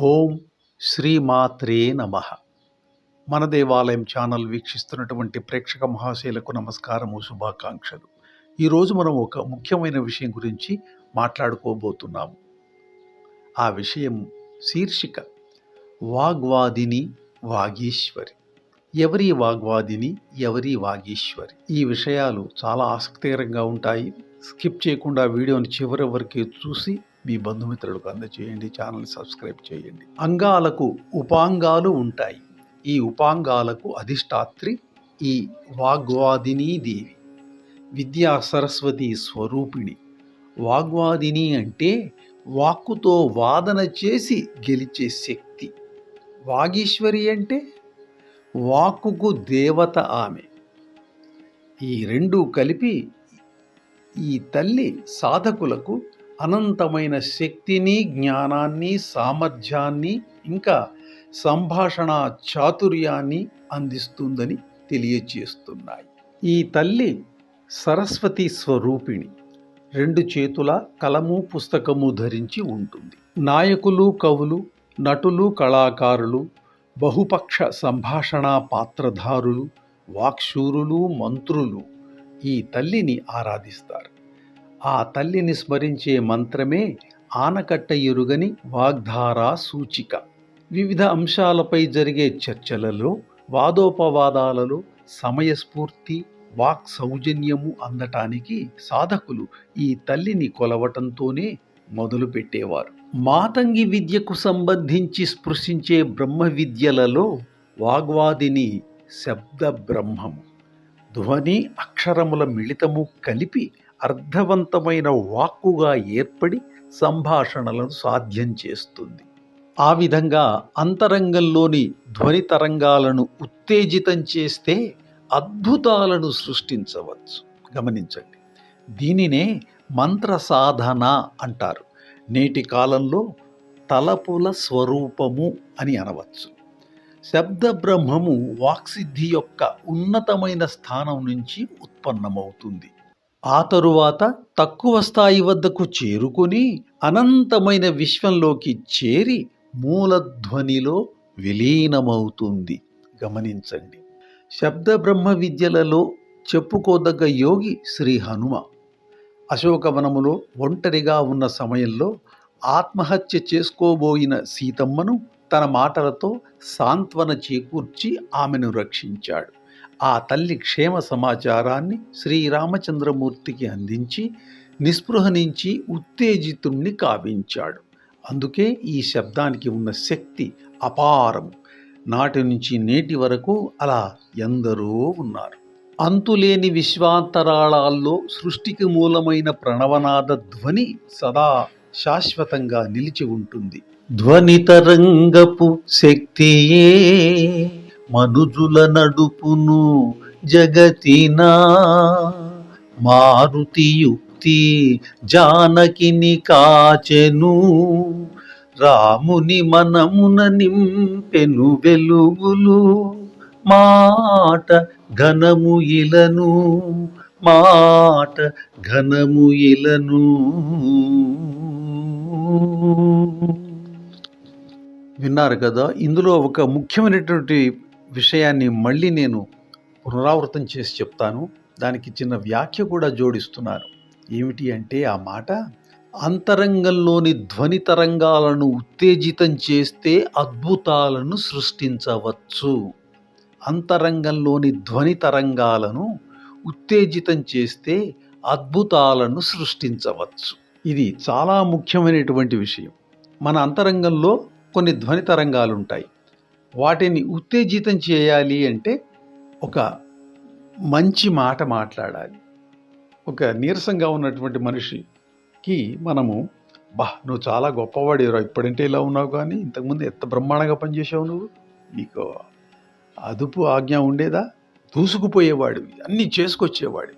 ఓం శ్రీమాత్రే నమ. మన దేవాలయం ఛానల్ వీక్షిస్తున్నటువంటి ప్రేక్షక మహాశైలకు నమస్కారము శుభాకాంక్షలు. ఈరోజు మనం ఒక ముఖ్యమైన విషయం గురించి మాట్లాడుకోబోతున్నాము. ఆ విషయం శీర్షిక వాగ్వాదిని వాగీశ్వరి. ఎవరి వాగ్వాదిని ఎవరి వాగీశ్వరి? ఈ విషయాలు చాలా ఆసక్తికరంగా ఉంటాయి. స్కిప్ చేయకుండా వీడియోని చివరి వరకు చూసి మీ బంధుమిత్రులకు అందచేయండి ఛానల్ సబ్స్క్రైబ్ చేయండి. అంగాలకు ఉపాంగాలు ఉంటాయి. ఈ ఉపాంగాలకు అధిష్టాత్రి ఈ వాగ్వాదిని దేవి. విద్యా సరస్వతి స్వరూపిణి. వాగ్వాదిని అంటే వాక్కుతో వాదన చేసి గెలిచే శక్తి. వాగీశ్వరి అంటే వాక్కుకు దేవత ఆమె. ఈ రెండు కలిపి ఈ తల్లి సాధకులకు అనంతమైన శక్తిని జ్ఞానాన్ని సామర్థ్యాన్ని ఇంకా సంభాషణ చాతుర్యాన్ని అందిస్తుందని తెలియజేస్తున్నాయి ఈ తల్లి సరస్వతి స్వరూపిణి. రెండు చేతుల కలము పుస్తకము ధరించి ఉంటుంది. నాయకులు కవులు నటులు కళాకారులు బహుపక్ష సంభాషణ పాత్రధారులు వాక్శూరులు మంత్రులు ఈ తల్లిని ఆరాధిస్తారు. ఆ తల్లిని స్మరించే మంత్రమే ఆనకట్ట ఎరుగని వాగ్ధారా సూచిక. వివిధ అంశాలపై జరిగే చర్చలలో వాదోపవాదాలలో సమయస్ఫూర్తి వాక్ సౌజన్యము అందటానికి సాధకులు ఈ తల్లిని కొలవటంతోనే మొదలుపెట్టేవారు. మాతంగి విద్యకు సంబంధించి స్పృశించే బ్రహ్మ విద్యలలో వాగ్వాదిని శబ్ద బ్రహ్మము ధ్వని అక్షరముల మిళితము కలిపి అర్థవంతమైన వాక్కుగా ఏర్పడి సంభాషణలను సాధ్యం చేస్తుంది. ఆ విధంగా అంతరంగంలోని ధ్వని తరంగాలను ఉత్తేజితం చేస్తే అద్భుతాలను సృష్టించవచ్చు. గమనించండి. దీనినే మంత్ర సాధన అంటారు. నేటి కాలంలో తలపుల స్వరూపము అని అనవచ్చు. శబ్ద బ్రహ్మము వాక్సిద్ధి యొక్క ఉన్నతమైన స్థానం నుంచి ఉత్పన్నమవుతుంది. ఆ తరువాత తక్కువ స్థాయి వద్దకు చేరుకుని అనంతమైన విశ్వంలోకి చేరి మూలధ్వనిలో విలీనమవుతుంది. గమనించండి. శబ్ద బ్రహ్మ విద్యలలో చెప్పుకోదగ్గ యోగి శ్రీ హనుమ. అశోకవనములో ఒంటరిగా ఉన్న సమయంలో ఆత్మహత్య చేసుకోబోయిన సీతమ్మను తన మాటలతో సాంత్వన చేకూర్చి ఆమెను రక్షించాడు. ఆ తల్లి క్షేమ సమాచారాన్ని శ్రీరామచంద్రమూర్తికి అందించి నిస్పృహ నుంచి ఉత్తేజితుణ్ణి కావించాడు. అందుకే ఈ శబ్దానికి ఉన్న శక్తి అపారం. నాటి నుంచి నేటి వరకు అలా ఎందరో ఉన్నారు. అంతులేని విశ్వాంతరాళాల్లో సృష్టికి మూలమైన ప్రణవనాద ధ్వని సదా శాశ్వతంగా నిలిచి ఉంటుంది. ధ్వనితరంగపు శక్తియే మనుజుల నడుపును జగతినా మారుతి యుక్తి జానకిని కాచెను. రాముని మనమున నింపెను వెలుగులు. మాట ఘనము ఇలను. మాట ఘనము ఇలను. విన్నారు కదా ఇందులో ఒక ముఖ్యమైనటువంటి విషయాన్ని మళ్ళీ నేను పునరావృతం చేసి చెప్తాను. దానికి చిన్న వ్యాఖ్య కూడా జోడిస్తున్నాను. ఏమిటి అంటే ఆ మాట అంతరంగంలోని ధ్వని తరంగాలను ఉత్తేజితం చేస్తే అద్భుతాలను సృష్టించవచ్చు. అంతరంగంలోని ధ్వని తరంగాలను ఉత్తేజితం చేస్తే అద్భుతాలను సృష్టించవచ్చు. ఇది చాలా ముఖ్యమైనటువంటి విషయం. మన అంతరంగంలో కొన్ని ధ్వని తరంగాలు ఉంటాయి వాటిని ఉత్తేజితం చేయాలి అంటే ఒక మంచి మాట మాట్లాడాలి. ఒక నీరసంగా ఉన్నటువంటి మనిషికి మనము బా నువ్వు చాలా గొప్పవాడిరా ఇప్పుడంటే ఇలా ఉన్నావు కానీ ఇంతకుముందు ఎంత బ్రహ్మాండంగా పనిచేసావు నువ్వు? నీకు అదుపు ఆజ్ఞ ఉండేదా? దూసుకుపోయేవాడు అన్నీ చేసుకొచ్చేవాడు.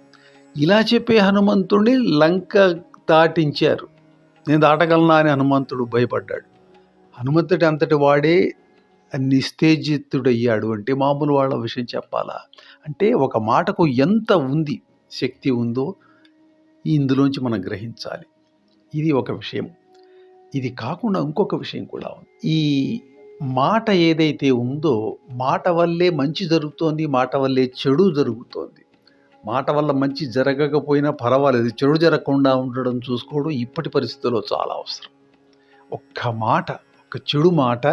ఇలా చెప్పే హనుమంతుడిని లంక దాటించారు. నేను దాటగలనా? అని హనుమంతుడు భయపడ్డాడు. హనుమంతుడి అంతటి వాడే నిస్తేజితుడయ్యాడు అంటే మామూలు వాళ్ళ విషయం చెప్పాలా? అంటే ఒక మాటకు ఎంత ఉంది శక్తి ఉందో ఇందులోంచి మనం గ్రహించాలి. ఇది ఒక విషయం. ఇది కాకుండా ఇంకొక విషయం కూడా ఉంది. ఈ మాట ఏదైతే ఉందో మాట వల్లే మంచి జరుగుతోంది మాట వల్లే చెడు జరుగుతోంది. మాట వల్ల మంచి జరగకపోయినా పర్వాలేదు. చెడు జరగకుండా ఉండడం చూసుకోవడం ఇప్పటి పరిస్థితుల్లో చాలా అవసరం. ఒక్క మాట ఒక చెడు మాట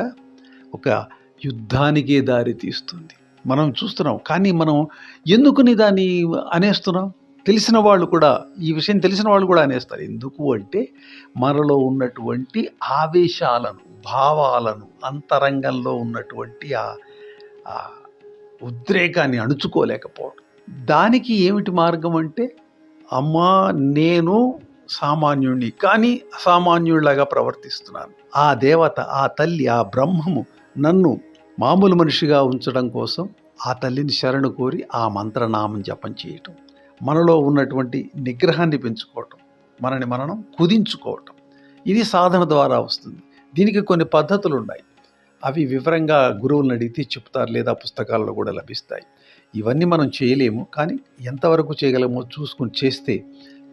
ఒక యుద్ధానికే దారి తీస్తుంది. మనం చూస్తున్నాం. కానీ మనం ఎందుకుని దాన్ని అనేస్తున్నాం? తెలిసిన వాళ్ళు కూడా ఈ విషయం తెలిసిన వాళ్ళు కూడా అనేస్తారు. ఎందుకు అంటే మనలో ఉన్నటువంటి ఆవేశాలను భావాలను అంతరంగంలో ఉన్నటువంటి ఆ ఉద్రేకాన్ని అణుచుకోలేకపోవడం. దానికి ఏమిటి మార్గం అంటే అమ్మా నేను సామాన్యుణ్ణి కానీ అసామాన్యుడిలాగా ప్రవర్తిస్తున్నాను. ఆ దేవత ఆ తల్లి ఆ బ్రహ్మము నన్ను మామూలు మనిషిగా ఉంచడం కోసం ఆ తల్లిని శరణు కోరి ఆ మంత్రనామం జపం చేయటం మనలో ఉన్నటువంటి నిగ్రహాన్ని పెంచుకోవటం మనని మనం కుదించుకోవటం. ఇది సాధన ద్వారా వస్తుంది. దీనికి కొన్ని పద్ధతులు ఉన్నాయి అవి వివరంగా గురువులను అడిగితే చెప్తారు లేదా పుస్తకాల్లో కూడా లభిస్తాయి. ఇవన్నీ మనం చేయలేము కానీ ఎంతవరకు చేయగలమో చూసుకుని చేస్తే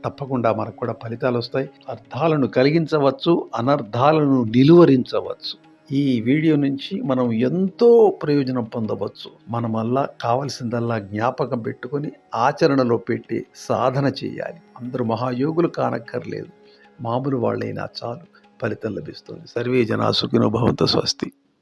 తప్పకుండా మనకు కూడా ఫలితాలు వస్తాయి. అర్థాలను కలిగించవచ్చు అనర్థాలను నిలువరించవచ్చు. ఈ వీడియో నుంచి మనం ఎంతో ప్రయోజనం పొందవచ్చు. మనమల్లా వల్ల కావలసిందల్లా జ్ఞాపకం పెట్టుకొని ఆచరణలో పెట్టి సాధన చేయాలి. అందరూ మహాయోగులు కానక్కర్లేదు. మామూలు వాళ్ళైనా చాలు. ఫలితం లభిస్తుంది. సర్వే జనా సుఖినో భవంత స్వస్తి.